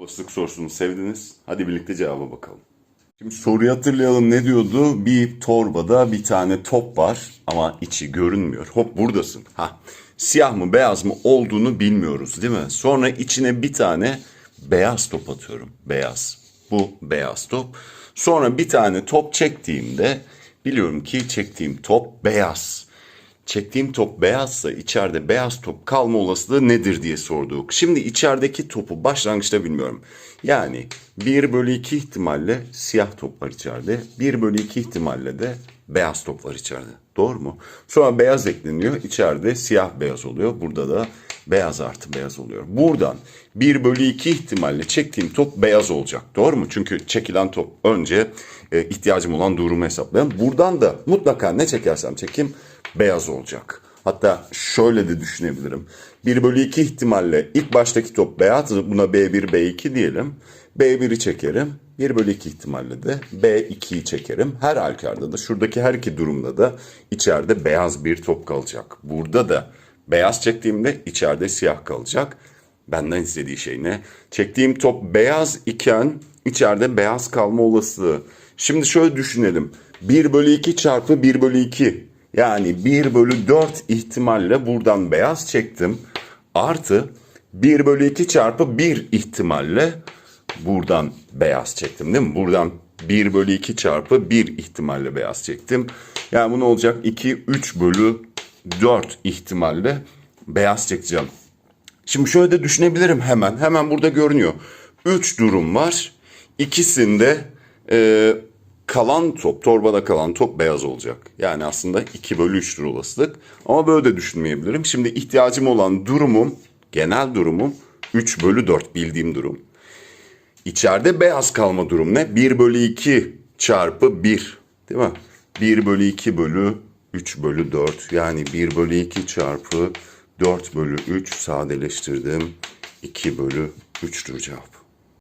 Olasılık sorusunu sevdiniz. Hadi birlikte cevaba bakalım. Şimdi soruyu hatırlayalım ne diyordu? Bir torbada bir tane top var ama içi görünmüyor. Hop buradasın. Ha. Siyah mı beyaz mı olduğunu bilmiyoruz değil mi? Sonra içine bir tane beyaz top atıyorum. Beyaz. Bu beyaz top. Sonra bir tane top çektiğimde biliyorum ki çektiğim top beyaz. Çektiğim top beyazsa içeride beyaz top kalma olasılığı nedir diye sorduk. Şimdi içerideki topu başlangıçta bilmiyorum. Yani 1 bölü 2 ihtimalle siyah top var içeride. 1 bölü 2 ihtimalle de beyaz top var içeride. Doğru mu? Sonra beyaz ekleniyor. İçeride siyah beyaz oluyor. Burada da beyaz artı beyaz oluyor. Buradan 1 bölü 2 ihtimalle çektiğim top beyaz olacak. Doğru mu? Çünkü çekilen top önce e, ihtiyacım olan durumu hesaplayalım. Buradan da mutlaka ne çekersem çekeyim beyaz olacak. Hatta şöyle de düşünebilirim. 1 bölü 2 ihtimalle ilk baştaki top beyaz. Buna B1, B2 diyelim. B1'i çekerim. 1 bölü 2 ihtimalle de B2'yi çekerim. Her halükarda da şuradaki her iki durumda da içeride beyaz bir top kalacak. Burada da beyaz çektiğimde içeride siyah kalacak. Benden istediği şey ne? Çektiğim top beyaz iken içeride beyaz kalma olasılığı. Şimdi şöyle düşünelim. 1 bölü 2 çarpı 1 bölü 2. Yani 1 bölü 4 ihtimalle buradan beyaz çektim. Artı 1 bölü 2 çarpı 1 ihtimalle buradan beyaz çektim değil mi? Buradan 1 bölü 2 çarpı 1 ihtimalle beyaz çektim. Yani bu ne olacak? 2, 3 bölü 4 ihtimalle beyaz çekeceğim. Şimdi şöyle de düşünebilirim hemen. Hemen burada görünüyor. Üç durum var. İkisinde e, kalan top, torbada kalan top beyaz olacak. Yani aslında 2 bölü 3'tür olasılık. Ama böyle de düşünmeyebilirim. Şimdi ihtiyacım olan durumum, genel durumum 3 bölü 4 bildiğim durum. İçeride beyaz kalma durum ne? 1 bölü 2 çarpı 1. Değil mi? 1 bölü 2 bölü 3 bölü 4. Yani 1 bölü 2 çarpı 4 bölü 3 sadeleştirdim. 2 bölü 3'tür cevap.